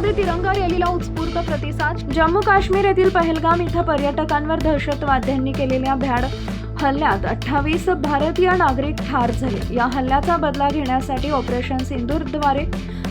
दिल्लीमध्ये तिरंगा रॅलीला उत्स्फूर्त प्रतिसाद. जम्मू काश्मीर येथील पहलगाम इथं पर्यटकांवर दहशतवाद्यांनी केलेल्या भ्याड हल्ल्यात अठ्ठावीस भारतीय नागरिक ठार झाले. या हल्ल्याचा बदला घेण्यासाठी ऑपरेशन सिंदूरद्वारे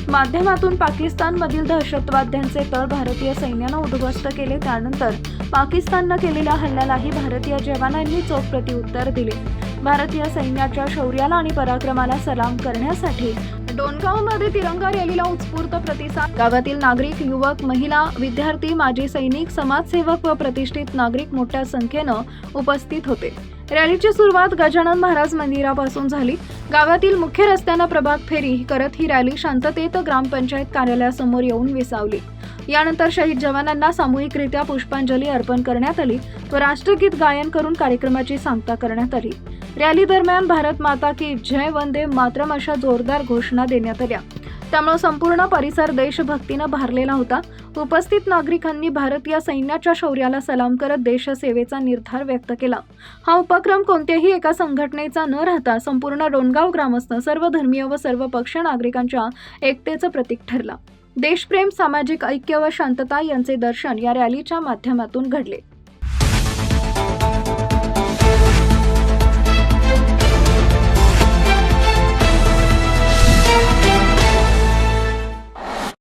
माध्यमातून पाकिस्तानमधील दहशतवाद्यांचे तळ भारतीय सैन्यानं उद्ध्वस्त केले. त्यानंतर पाकिस्ताननं केलेल्या हल्ल्यालाही भारतीय जवानांनी चोख प्रत्युत्तर दिले. भारतीय सैन्याच्या शौर्याला आणि पराक्रमाला सलाम करण्यासाठी डोणगावमध्ये तिरंगा रॅलीला उत्स्फूर्त प्रतिसाद. गावातील नागरिक युवक महिला विद्यार्थी माजी सैनिक समाजसेवक व प्रतिष्ठित नागरिक मोठ्या संख्येनं उपस्थित होते. रॅलीची सुरुवात गजानन महाराज मंदिरापासून झाली. गावातील मुख्य रस्त्यानं प्रभात फेरी करत ही रॅली शांततेत ग्रामपंचायत कार्यालयासमोर येऊन विसावली. यानंतर शहीद जवानांना सामूहिकरित्या पुष्पांजली अर्पण करण्यात आली व राष्ट्रगीत गायन करून कार्यक्रमाची सांगता करण्यात आली. रॅली दरम्यान भारत माता की जय वंदे मातरम अशा जोरदार घोषणा देण्यात आल्या. त्यामुळे संपूर्ण परिसर देशभक्तीनं भारलेला होता. उपस्थित नागरिकांनी भारतीय सैन्याच्या शौर्याला सलाम करत देशसेवेचा निर्धार व्यक्त केला. हा उपक्रम कोणत्याही एका संघटनेचा न राहता संपूर्ण डोणगाव ग्रामस्थ सर्व धर्मीय व सर्व पक्ष नागरिकांच्या एकतेचं प्रतीक ठरला. देशप्रेम सामाजिक ऐक्य व शांतता यांचे दर्शन या रॅलीच्या माध्यमातून घडले.